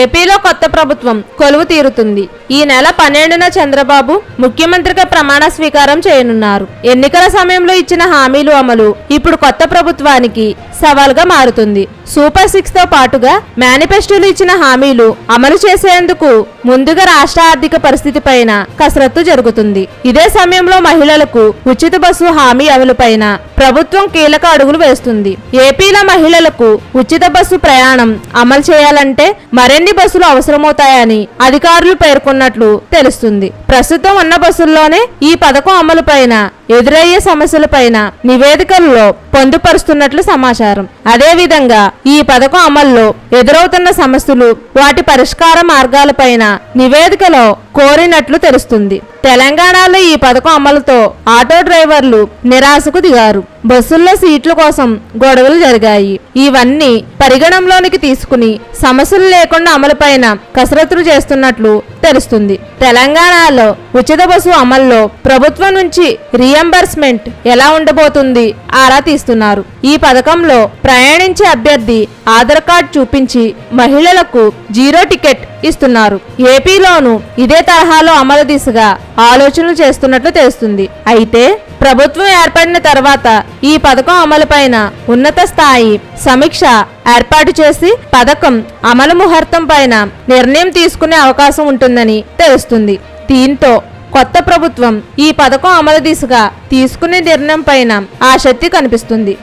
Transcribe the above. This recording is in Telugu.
ఏపీలో కొత్త ప్రభుత్వం కొలువు తీరుతుంది. ఈ నెల పన్నెండున చంద్రబాబు ముఖ్యమంత్రిగా ప్రమాణ స్వీకారం చేయనున్నారు. ఎన్నికల సమయంలో ఇచ్చిన హామీలు అమలు ఇప్పుడు కొత్త ప్రభుత్వానికి సవాల్గా మారుతుంది. సూపర్ సిక్స్తో పాటుగా మేనిఫెస్టోలు ఇచ్చిన హామీలు అమలు చేసేందుకు ముందుగా రాష్ట్ర ఆర్థిక పరిస్థితి పైన కసరత్తు జరుగుతుంది. ఇదే సమయంలో మహిళలకు ఉచిత బస్సు హామీ అమలుపైన ప్రభుత్వం కీలక అడుగులు వేస్తుంది. ఏపీలో మహిళలకు ఉచిత బస్సు ప్రయాణం అమలు చేయాలంటే మరి మరిన్ని బస్సులు అవసరమవుతాయని అధికారులు పేర్కొన్నట్లు తెలుస్తుంది. ప్రస్తుతం ఉన్న బస్సుల్లోనే ఈ పథకం అమలు పైన ఎదురయ్యే సమస్యలపైన నివేదికల్లో పొందుపరుస్తున్నట్లు సమాచారం. అదేవిధంగా ఈ పథకం అమల్లో ఎదురవుతున్న సమస్యలు వాటి పరిష్కార మార్గాలపైన నివేదికలో కోరినట్లు తెలుస్తుంది. తెలంగాణలో ఈ పథకం అమలుతో ఆటో డ్రైవర్లు నిరాశకు దిగారు. బస్సుల్లో సీట్ల కోసం గొడవలు జరిగాయి. ఇవన్నీ పరిగణంలోనికి తీసుకుని సమస్యలు లేకుండా అమలుపైన కసరత్తులు చేస్తున్నట్లు తెలుస్తుంది. తెలంగాణలో ఉచిత బస్సు అమల్లో ప్రభుత్వం నుంచి రియంబర్స్మెంట్ ఎలా ఉండబోతుంది? ఆరా తీస్తున్నారు. ఈ పథకంలో ప్రయాణించే అభ్యర్థి ఆధార్ కార్డ్ చూపించి మహిళలకు జీరో టికెట్ ఇస్తున్నారు. ఏపీలోనూ ఇదే తరహాలో అమలు దిశగా ఆలోచనలు చేస్తున్నట్లు తెలుస్తుంది. అయితే ప్రభుత్వం ఏర్పడిన తర్వాత ఈ పథకం అమలుపైన ఉన్నత స్థాయి సమీక్ష ఏర్పాటు చేసి పథకం అమలు ముహూర్తం పైన నిర్ణయం తీసుకునే అవకాశం ఉంటుందని తెలుస్తుంది. దీంతో కొత్త ప్రభుత్వం ఈ పథకం అమలు దిశగా తీసుకునే నిర్ణయం పైన ఆసక్తి కనిపిస్తుంది.